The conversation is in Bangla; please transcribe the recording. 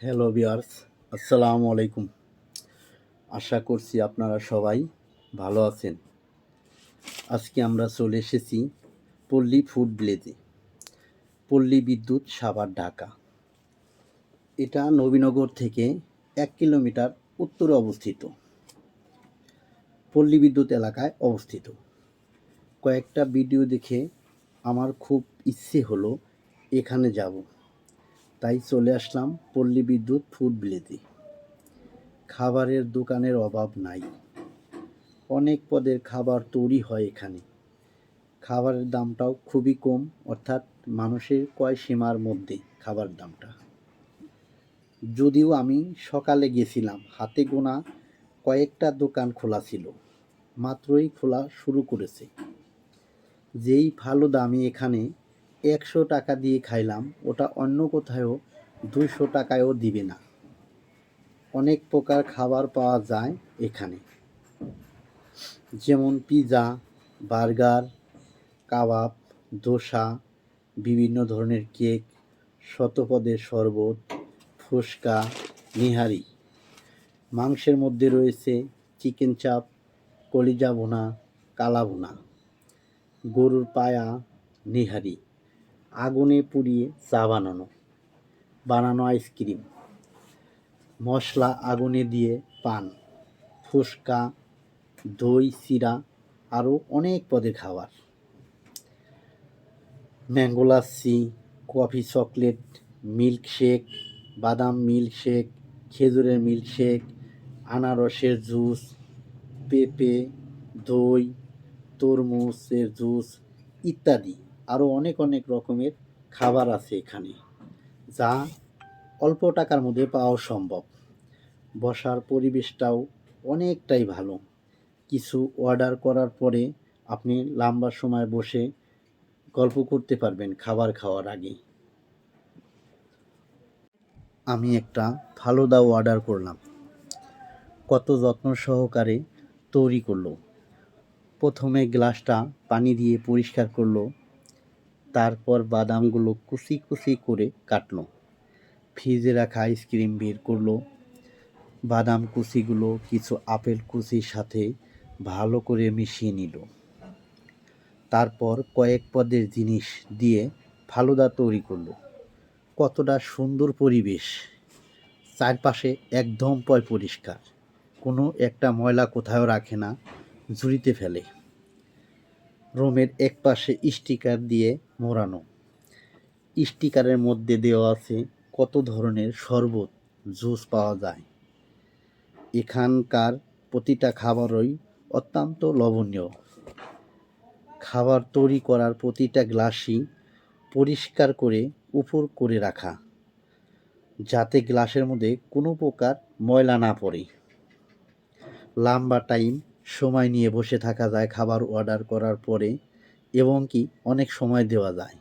হ্যালো বিয়ার্স আসসালামু আলাইকুম আশা করছি আপনারা সবাই ভালো আছেন। আজকে আমরা চলে এসেছি পল্লী ফুড ভিলেজে। পল্লী বিদ্যুৎ সাভার, ঢাকা। এটা নবীনগর থেকে এক কিলোমিটার উত্তরে অবস্থিত। পল্লী বিদ্যুৎ এলাকায় অবস্থিত। কয়েকটা ভিডিও দেখে আমার খুব ইচ্ছে হলো এখানে যাব। তাই চলে আসলাম পল্লী বিদ্যুৎ ফুড ভিলেজে খাবারের দোকানের অভাব নাই। অনেক পদের খাবার তৈরি হয় এখানে। খাবারের দামটাও খুবই কম, অর্থাৎ মানুষের কয় সীমার মধ্যে খাবার দামটা। যদিও আমি সকালে গেছিলাম, হাতে গোনা কয়েকটা দোকান খোলা ছিল, মাত্রই খোলা শুরু করেছে। যেই ভালো দামি এখানে একশো টাকা দিয়ে খাইলাম, ওটা অন্য কোথাও দুইশো টাকায়ও দিবে না। অনেক প্রকার খাবার পাওয়া যায় এখানে। যেমন পিৎজা বার্গার, কাবাব, দোসা, বিভিন্ন ধরনের কেক শতপদের শরবত ফুসকা নিহারি। মাংসের মধ্যে রয়েছে চিকেন চাপ, কলিজা ভুনা, কালা ভুনা। গরুর পায়া, নিহারি। আগুনে পুড়িয়ে চা বানানো বানানো আইসক্রিম, মশলা আগুনে দিয়ে পান, ফুচকা, দই চিরা আরও অনেক পদের খাবার। Mango lassi, coffee chocolate, milkshake, বাদাম মিল্কশেক, খেজুরের মিল্কশেক, আনারসের জুস, পেঁপে, দই, তরমুজের জুস ইত্যাদি। আরও অনেক অনেক রকমের খাবার আছে এখানে, যা অল্প টাকার মধ্যে পাওয়া সম্ভব। বসার পরিবেশটাও অনেকটাই ভালো। কিছু অর্ডার করার পরে আপনি লম্বা সময় বসে গল্প করতে পারবেন খাবার খাওয়ার আগে। আমি একটা ফালুদাও অর্ডার করলাম। কত যত্ন সহকারে তৈরি করল। প্রথমে গ্লাসটা পানি দিয়ে পরিষ্কার করল। তারপর বাদামগুলো কুচি কুচি করে কাটলো। ফ্রিজে রাখা আইসক্রিম বের করল। বাদাম কুচিগুলো কিছু আপেল কুচির সাথে ভালো করে মিশিয়ে নিল। তারপর কয়েক পদের জিনিস দিয়ে ফালুদা তৈরি করল। কতটা সুন্দর পরিবেশ। চারপাশে একদম পয় পরিষ্কার। কোনো একটা ময়লা কোথাও রাখে না, ঝুড়িতে ফেলে। রোমের এক পাশে স্টিকার দিয়ে মোড়ানো। স্টিকারের মধ্যে দেওয়া আছে কত ধরনের শরবত, জুস পাওয়া যায়। এখানকার প্রতিটা খাবারই অত্যন্ত লবণীয় খাবার তৈরি করার প্রতিটা গ্লাসই পরিষ্কার করে উপর করে রাখা, যাতে গ্লাসের মধ্যে কোনো প্রকার ময়লা না পড়ে। লম্বা টাইম সময় নিয়ে বসে থাকা যায় খাবার অর্ডার করার পরে এবং কি অনেক সময় দেওয়া যায়।